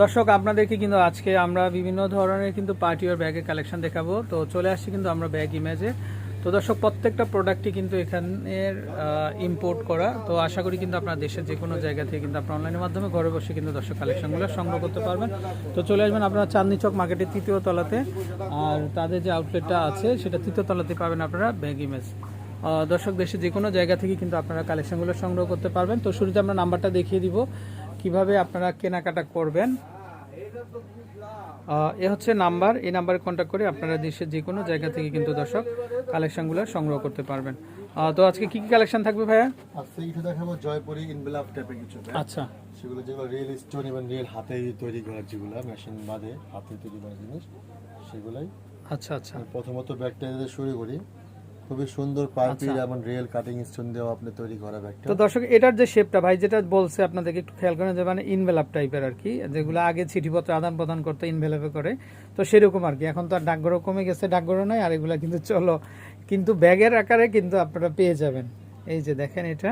দর্শক, আপনাদেরকে কিন্তু আজকে আমরা বিভিন্ন ধরনের কিন্তু পার্টি ওয়ার ব্যাগের কালেকশন দেখাবো। তো চলে আসছি কিন্তু আমরা ব্যাগ ইমেজে তো দর্শক, প্রত্যেকটা প্রোডাক্টই কিন্তু এখানের ইম্পোর্ট করা। তো আশা করি কিন্তু আপনার দেশের যে কোনো জায়গা থেকে কিন্তু আপনার অনলাইনের মাধ্যমে ঘরে বসে কিন্তু দর্শক কালেকশনগুলো সংগ্রহ করতে পারবেন। তো চলে আসবেন আপনারা চাঁদনি চক মার্কেটের তৃতীয় তলাতে। আর তাদের যে আউটলেটটা আছে, সেটা তৃতীয় তলাতে পাবেন আপনারা ব্যাগ ইমেজ দর্শক দেশে যে কোনো জায়গা থেকে কিন্তু আপনারা কালেকশনগুলো সংগ্রহ করতে পারবেন। তো শুরুতে আমরা নাম্বারটা দেখিয়ে দিব। কীভাবে আপনারা কেনাকাটা করবেন? এ হচ্ছে নাম্বার। এই নাম্বারে কন্ট্যাক্ট করে আপনারা দেশের যে কোনো জায়গা থেকে কিন্তু দর্শক কালেকশনগুলো সংগ্রহ করতে পারবেন। তো আজকে কি কি কালেকশন থাকবে ভাইয়া? আজকে কিছু দেখাবো জয়পুরি ইনভেলাপ টাইপের কিছু আচ্ছা। সেগুলো যেগুলো রিয়েল স্টোন এবং রিয়েল হাতে তৈরি করা যেগুলো মেশিন বাদে হাতে তৈরি করা জিনিস সেগুলাই। আচ্ছা আচ্ছা। প্রথমত ব্যাগটা শুরু করি খুবই সুন্দর পাইপি আচ্ছা। এবং রিয়েল কাটিং স্টোন দেওয়া আপনি তৈরি করা ব্যাগটা। তো দর্শক এটার যে শেপটা ভাই যেটা বলছে আপনাদেরকে একটু খেয়াল করেন যে মানে ইনভেলাপ টাইপের আর কি যেগুলো আগে চিঠিপত্র আদান প্রদান করতে ইনভেলাপে করে। তো সেরকম আর কি এখন তো আর ডাকঘরও কমে গেছে ডাকঘরও নাই আর এগুলো কিন্তু চলো। কিন্তু ব্যাগের আকারে কিন্তু আপনারা পেয়ে যাবেন। এই যে দেখেন এটা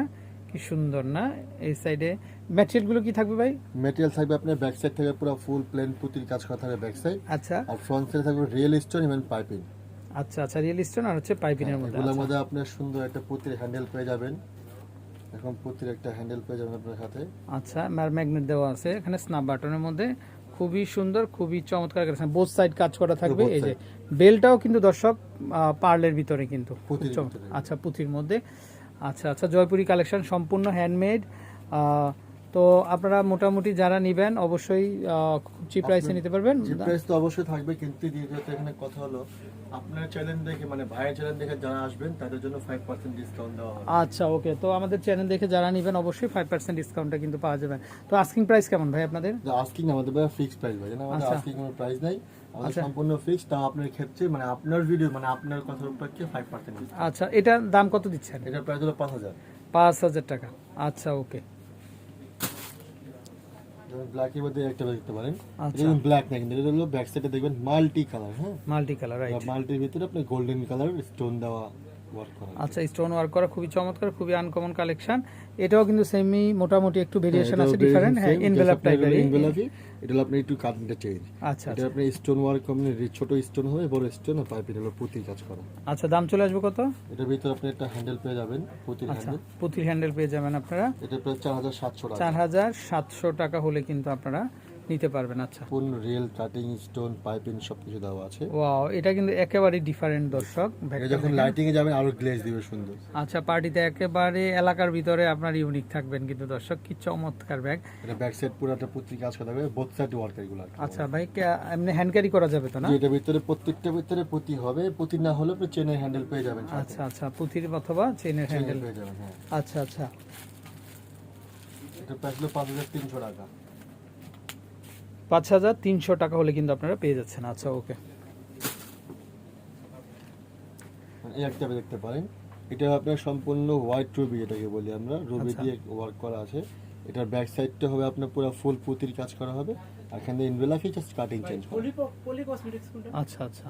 কি সুন্দর না? এই সাইডে ম্যাটেরিয়ালগুলো কি থাকবে ভাই? মেটেরিয়াল থাকবে আপনার ব্যাক সাইড থেকে পুরো ফুল প্লেন পুতির কাজ করা থাকবে ব্যাক সাইড আচ্ছা। আর ফ্রন্ট সাইড থাকবে রিয়েল স্টোন এবং পাইপিং আচ্ছা আচ্ছা রিয়েল স্টোন আর হচ্ছে পাইপিনের মধ্যে। এগুলোর আচ্ছা। মধ্যে আপনার সুন্দর একটা পুতির হ্যান্ডেল পেয়ে যাবেন। এখন পুতির একটা হ্যান্ডেল পেয়ে যাবেন আপনার সাথে আচ্ছা ম্যার ম্যাগনেট দেওয়া আছে। এখানে স্ন্যাপ বাটনের মধ্যে। খুবই সুন্দর খুবই চমৎকার কালেকশন বোথ সাইড কাজ করা থাকবে। এই যে বেলটাও কিন্তু দর্শক পার্লের ভিতরে কিন্তু। আচ্ছা পুঁথির মধ্যে। আচ্ছা আচ্ছা জয়পুরি কালেকশন সম্পূর্ণ হ্যান্ডমেড তো আপনারা মোটামুটি যারা নেবেন অবশ্যই চিপ প্রাইসে নিতে পারবেন। জি প্রাইস তো অবশ্যই থাকবে কিন্তু দ্বিতীয়ত এখানে কথা হলো আপনার চ্যানেল দেখে মানে ভাইয়ের চ্যানেল দেখে যারা আসবেন তাদের জন্য ফাইভ পার্সেন্ট ডিসকাউন্ট দেওয়া হবে। আচ্ছা ওকে তো আমাদের চ্যানেল দেখে যারা নেবেন অবশ্যই ফাইভ পার্সেন্ট ডিসকাউন্টটা কিন্তু পাওয়া যাবে। তো আস্কিং প্রাইস কেমন ভাই আপনাদের? আস্কিং আমাদের ভাই ফিক্স প্রাইস ভাই জানেন আমাদের আচ্ছা। আস্কিং কোনো প্রাইস নাই। আমাদের আচ্ছা। সম্পূর্ণ ফিক্স তা আপনার ক্ষেত্রে মানে আপনার ভিডিও মানে আপনার কথার উপর কি ফাইভ পার্সেন্ট আচ্ছা এটার দাম কত দিচ্ছেন? এটার প্রাইস হলো পাঁচ হাজার। পাঁচ হাজার টাকা। আচ্ছা ওকে ব্ল্যাকের মধ্যে একটা দেখতে পারেন। আচ্ছা। এটা ব্ল্যাক না কিন্তু এটা হলো ব্যাক সাইডে দেখবেন মাল্টি কালার হ্যাঁ? মাল্টি কালার রাইট মাল্টির ভিতরে আপনার গোল্ডেন কালার স্টোন দেওয়া আচ্ছা স্টোন ওয়ার্ক করা খুবই চমৎকার খুবই আনকমন কালেকশন এটাও কিন্তু সেমি মোটামুটি একটু ভেরিয়েশন হ্যাঁ, আছে ডিফারেন্ট হ্যাঁ এনভেলাপ টাইপের এনভেলাপই এটা আপনি একটু কাটিংটা চেঞ্জ আচ্ছা এটা আপনি স্টোন ওয়ার্ক আপনি ছোট স্টোন হবে বড় স্টোন আর পাইপের হলো পুঁতির কাজ করা। আচ্ছা দাম চলে আসবে কত? এটার ভিতরে আপনি একটা হ্যান্ডেল পেয়ে যাবেন পুঁতির আচ্ছা হ্যান্ডেল পুঁথির হ্যান্ডেল পেয়ে যাবেন আপনারা। এটা প্রায় চার হাজার সাতশো টাকা। চার হাজার সাতশো টাকা হলে কিন্তু আপনারা নিতে পারবেন আচ্ছা। পূর্ণ রিয়েল কাটিং স্টোন পাইপিং সবকিছু দেওয়া আছে। ওয়াও এটা কিন্তু একেবারেই ডিফারেন্ট দর্শক। এটা যখন। লাইটিং এ যাবেন আরও গ্লেজ দিবে সুন্দর। আচ্ছা পার্টিতে একেবারে এলাকার ভিতরে আপনার ইউনিক থাকবেন কিন্তু দর্শক কি চমৎকার ব্যাগ এটা ব্যাক সাইড পুরোটা পুঁতির কাজ করা থাকবে বোথ সাইড ওয়ার্ক এগুলো আর আচ্ছা ভাই এমনি হ্যান্ড ক্যারি করা যাবে তো না? যে এটার ভিতরে প্রত্যেকটা ভিতরে পুঁতি হবে পুঁতি না হলে আপনি চেনের হ্যান্ডেল পেয়ে যাবেন আচ্ছা আচ্ছা পুঁথির অথবা চেনের হ্যান্ডেল পেয়ে যাবেন হ্যাঁ। আচ্ছা আচ্ছা। এটা প্রাইস হলো পাঁচ হাজার তিনশো টাকা। পাঁচ হাজার তিনশো টাকা হলে কিন্তু আপনারা পেয়ে যাচ্ছেন। আচ্ছা ওকে। একটা দেখতে পারেন। এটা আপনার সম্পূর্ণ হোয়াইট রুবি এটাকে বলি আমরা রুবি আচ্ছা। দিয়ে ওয়ার্ক করা আছে। এটার ব্যাক সাইডটা হবে আপনার পুরো ফুল পুঁতির কাজ করা হবে। আর এখান থেকে ইনভেলাফি জাস্ট কাটিং চেঞ্জ করা আচ্ছা আচ্ছা।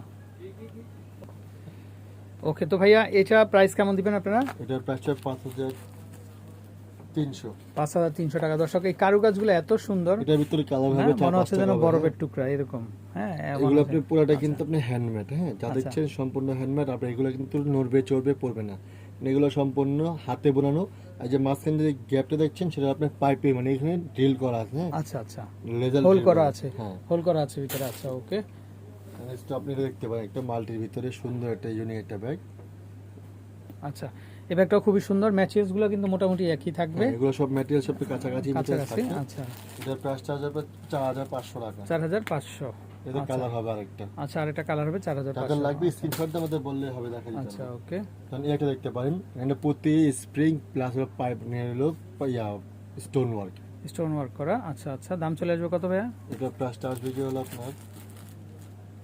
ওকে তো ভাইয়া এটা প্রাইস কেমন দিবেন আপনারা? এটার প্রাইসটা পাঁচ হাজার তিনশো। পাঁচ হাজার তিনশো টাকা। দর্শক এই কারুকাজগুলো এত সুন্দর। এটার ভিতরে কালার হ্যাঁ, হবে মনে হচ্ছে যেন বরফের টুকরা এরকম। হ্যাঁ এগুলো আপনি পুরোটা কিন্তু আপনি হ্যান্ডমেড হ্যাঁ? যা। দেখছেন সম্পূর্ণ হ্যান্ডমেড আপনি এগুলো কিন্তু নড়বে চড়বে পড়বে না। এগুলো সম্পূর্ণ হাতে বোনানো। আর যে মাঝখানে যে গ্যাপটা দেখছেন সেটা আপনার পাইপে মানে এখানে ড্রিল করা আছে হ্যাঁ? আচ্ছা আচ্ছা। লেজার হোল করা আছে। হ্যাঁ। হোল করা আছে ভিতরে আচ্ছা ওকে। আপনি দেখতে পারেন একটা মাল্টির ভিতরে সুন্দর একটা ইউনিক একটা ব্যাগ আচ্ছা। এই ব্যাগটাও খুবই সুন্দর। ম্যাচেসগুলো কিন্তু মোটামুটি একই থাকবে। এগুলো সব ম্যাটেরিয়াল সব কাছাকাছি থাকে। আচ্ছা। এটার প্রাইস চার্জ হবে চার হাজার পাঁচশো টাকা। চার হাজার পাঁচশো। কালার হবে আরেকটা। আচ্ছা আর একটা কালার হবে চার হাজার টাকা লাগবে স্ক্রিনশট আমাদের বললে হবে দেখা যাবে আচ্ছা ওকে। তাহলে এটা দেখতে পারেন এখানে প্রতি স্প্রিং প্লাস হলো পাইপ নিয়ে হলো yeah stone work stone work করা। আচ্ছা আচ্ছা। দাম চলে আসবে কত ভাইয়া? এটা প্রাইস চার্জ বিক্রি হলো আপনার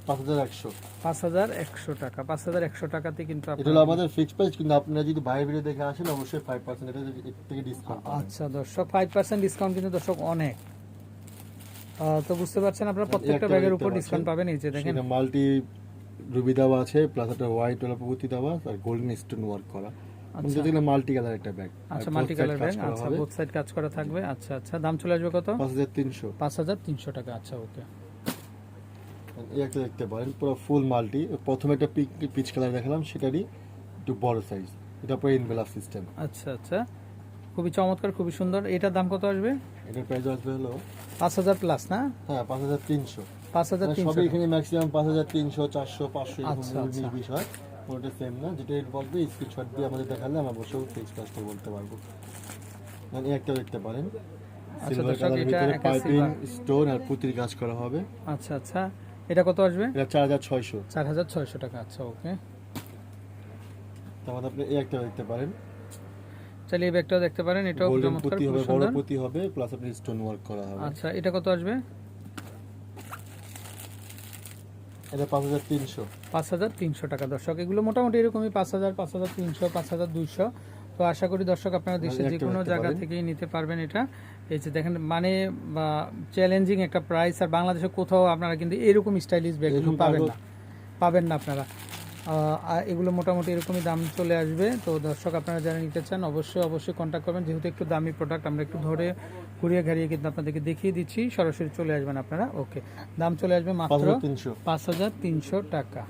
পাঁচ হাজার একশো। পাঁচ হাজার একশো টাকা। পাঁচ হাজার একশো টাকাতে কিন্তু এটা হলো আমাদের ফিক্স প্রাইস কিন্তু আপনারা যদি বাইরে ভিডিও দেখে আসেন অবশ্যই ফাইভ পার্সেন্ট এটা থেকে ডিসকাউন্ট আচ্ছা দর্শক ফাইভ পার্সেন্ট ডিসকাউন্ট কিন্তু দর্শক অনেক। তো বুঝতে পারছেন আপনারা প্রত্যেকটা ব্যাগের উপর ডিসকাউন্ট পাবেন এই যে দেখেন। মাল্টি রুবি দেওয়া আছে প্লাস একটা হোয়াইট হলো পুঁতি দেওয়া আর গোল্ডেন স্টোন ওয়ার্ক করা। কিন্তু এগুলো মাল্টি কালার একটা ব্যাগ আচ্ছা মাল্টি কালার ব্যাগ আচ্ছা বোথ সাইড কাজ করা থাকবে আচ্ছা আচ্ছা। দাম চলে আসবে কত? পাঁচ হাজার তিনশো। পাঁচ হাজার তিনশো টাকা আচ্ছা ওকে একটা দেখতে পারেন পুরো ফুল মালটি। প্রথমে একটা পিচ কালার দেখালাম সেটারই একটু বড় সাইজ এটা পুরো ইনভেলাপ সিস্টেম আচ্ছা আচ্ছা। খুবই চমৎকার খুবই সুন্দর। এটার দাম কত আসবে? এটার প্রাইস আসবে হলো পাঁচ হাজার প্লাস না? হ্যাঁ পাঁচ হাজার তিনশো। পাঁচ হাজার তিনশো সবই এখানে ম্যাক্সিমাম পাঁচ হাজার তিনশো চারশো পাঁচশো এরকম আচ্ছা, আচ্ছা। বিষয়। ওটা সেম না যেটা রেট বলবে স্ক্রিনশট দিয়ে আমাদের দেখালে আমরা বসেও ফিক্স কাজ করে বলতে পারব। মানে একটা দেখতে পারেন। সিলভার দর্শক, এটা ভিতরে একটা পাইপিং স্টোন আর পুতির কাজ করা হবে। আচ্ছা আচ্ছা। এটা কত আসবে? এটা চার হাজার ছয়শো। চার হাজার ছয়শো টাকা আচ্ছা ওকে। তারপর আপনি এই একটা দেখতে পারেন। চাইলে এই ব্যাগটাও দেখতে পারেন এটাও চমৎকার হবে বড় পুঁতি হবে প্লাস আপনি স্টোন ওয়ার্ক করা হবে। আচ্ছা এটা কত আসবে? এটা পাঁচ হাজার তিনশো। পাঁচ হাজার তিনশো টাকা দর্শক। এগুলো মোটামুটি এরকমই পাঁচ হাজার পাঁচ হাজার তিনশো পাঁচ হাজার দুইশো। তো আশা করি দর্শক আপনারা দেশের যে কোনো জায়গা থেকেই নিতে পারবেন এটা। এই যে দেখেন মানে চ্যালেঞ্জিং একটা প্রাইস আর বাংলাদেশে কোথাও আপনারা কিন্তু এরকম স্টাইলিশ এরকম পাবেন না। পাবেন না আপনারা। আর এগুলো মোটামুটি এরকমই দাম চলে আসবে। তো দর্শক আপনারা যারা নিতে চান অবশ্যই অবশ্যই কন্ট্যাক্ট করবেন। যেহেতু একটু দামি প্রোডাক্ট আমরা একটু ধরে ঘুরিয়ে ঘাড়িয়ে কিন্তু আপনাদেরকে দেখিয়ে দিচ্ছি। সরাসরি চলে আসবেন আপনারা। ওকে দাম চলে আসবে মাত্র তিনশো। পাঁচ হাজার তিনশো টাকা।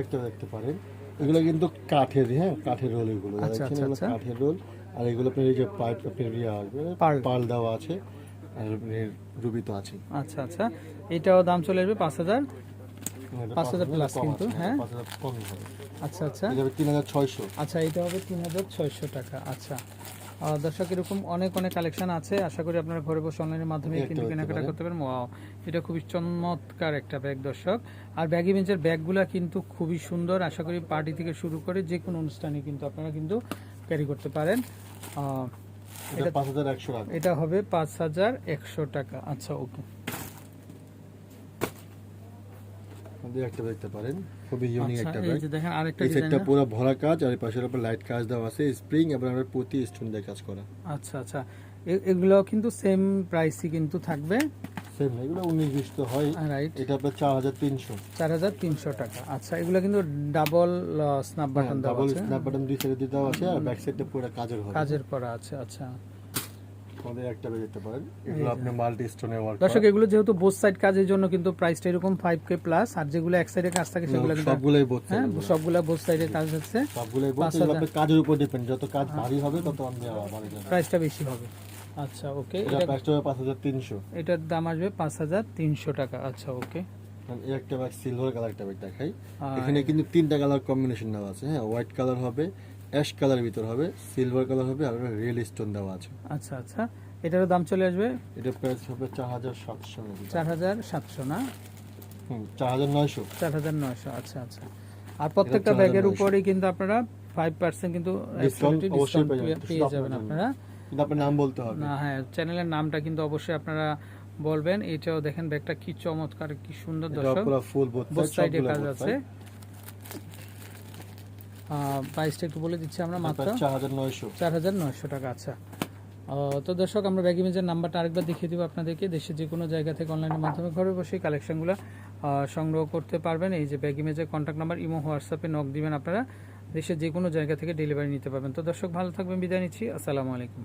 একটা দেখতে পারেন। এগুলো কিন্তু কাঠের হ্যাঁ? কাঠের রোল এগুলো। আচ্ছা, আচ্ছা, আচ্ছা। কাঠের রোল আর এগুলো আপনার এই যে পাইপ আপনার ইয়ে আসবে পাল দেওয়া আছে আর রুবি তো আছে আচ্ছা আচ্ছা। এটাও দাম চলে আসবে পাঁচ হাজার। পাঁচ হাজার plus কিন্তু, হ্যাঁ? আচ্ছা আচ্ছা। এটা হবে তিন হাজার ছয়শো। আচ্ছা এটা হবে তিন হাজার ছয়শো টাকা। আচ্ছা। দর্শক এরকম অনেক অনেক কালেকশন আছে। আশা করি আপনারা ঘরে বসে অনলাইনের মাধ্যমে কিন্তু কেনাকাটা করতে পারেন। ওয়াও এটা খুবই চমৎকার একটা ব্যাগ দর্শক। আর ব্যাগি বেঞ্চের ব্যাগগুলো কিন্তু খুবই সুন্দর। আশা করি পার্টি থেকে শুরু করে যে কোনো অনুষ্ঠানে কিন্তু আপনারা কিন্তু ক্যারি করতে পারেন। এটা পাঁচ হাজার একশো টাকা। এটা হবে পাঁচ হাজার একশো টাকা। আচ্ছা ওকে। একটা দেখতে পারেন। খুবই ইউনিক আচ্ছা একটা ব্যাগ দেখেন আরেকটা এই সেটটা পুরো ভরা কাজ আর উপর লাইট কাজ দেওয়া আছে স্প্রিং এবং আমরা প্রতি স্টোন দিয়ে কাজ করা। আচ্ছা আচ্ছা। এগুলো কিন্তু সেম প্রাইসই কিন্তু থাকবে। সেম এগুলো উনিশ বিশ তো হয়। রাইট এটা আপনার চার হাজার তিনশো। চার হাজার তিনশো টাকা। আচ্ছা এগুলো কিন্তু ডাবল স্ন্যাপ বাটন দেওয়া আছে। স্ন্যাপ বাটন দুই সাইডে দিয়ে দেওয়া আছে আর ব্যাক সাইডটা পুরো কাজের হবে। কাজের করা আছে আচ্ছা। আমাদের একটা যেতে পারেন এগুলো আপনি মাল্টি স্টোনে ওয়ার্ক দর্শক এগুলো যেহেতু বোথ সাইড কাজের জন্য কিন্তু প্রাইসটা এরকম ফাইভ প্লাস আর যেগুলো এক সাইডে কাজ থাকে সেগুলো কিন্তু সবগুলোই বলছে হ্যাঁ সবগুলা বোথ সাইডে কাজ হচ্ছে। সবগুলোই পাঁচ এগুলো আপনার কাজের উপর ডিপেন্ড যত কাজ ভারী হবে তত আমি বাড়ি যাবে। প্রাইসটা বেশি হবে। আচ্ছা ওকে এটা প্রাইসটা হবে পাঁচ হাজার তিনশো। এটার দাম আসবে পাঁচ হাজার তিনশো টাকা আচ্ছা ওকে এই একটা ব্যাগ সিলভার কালার একটা ব্যাগ দেখাই। এখানে কিন্তু তিনটা কালার কম্বিনেশন দেওয়া আছে হ্যাঁ হোয়াইট কালার হবে অ্যাশ কালারের ভিতর হবে সিলভার কালার হবে আর রিয়েল স্টোন দেওয়া আছে। আচ্ছা আচ্ছা এটারও দাম চলে আসবে? এটা প্রাইস হবে চার হাজার সাতশো চার হাজার সাতশো না? হুম চার হাজার নয়শো। চার হাজার নয়শো আচ্ছা আচ্ছা। আর প্রত্যেকটা 4,900 ব্যাগের উপরেই কিন্তু আপনারা ফাইভ পার্সেন্ট কিন্তু Discount অবশ্যই পেয়ে যাবেন। আপনারা। কিন্তু আপনার নাম বলতে হবে। না হ্যাঁ চ্যানেলের নামটা কিন্তু অবশ্যই আপনারা বলবেন। এটাও দেখেন ব্যাগটা কি চমৎকার কি সুন্দর দর্শক। পুরো ফুল বোথ সাইডে কাজ আছে। প্রাইসটা একটু বলে দিচ্ছি আমরা মাত্র। প্রাইস চার হাজার নয়শো। চার হাজার নয়শো টাকা আচ্ছা। তো দর্শক আমরা ব্যাগ ইমেজের নাম্বারটা আরেকবার দেখিয়ে দিব আপনাদেরকে। দেশের যে কোনো জায়গা থেকে অনলাইনের মাধ্যমে ঘরে বসে কালেকশনগুলো সংগ্রহ করতে পারবেন। এই যে ব্যাগ ইমেজের কন্ট্যাক্ট নাম্বার ইমো হোয়াটসঅ্যাপে নক দিবেন আপনারা। দেশের যে কোনো জায়গা থেকে ডেলিভারি নিতে পারবেন। তো দর্শক ভালো থাকবেন বিদায় নিচ্ছি। আসসালামু আলাইকুম।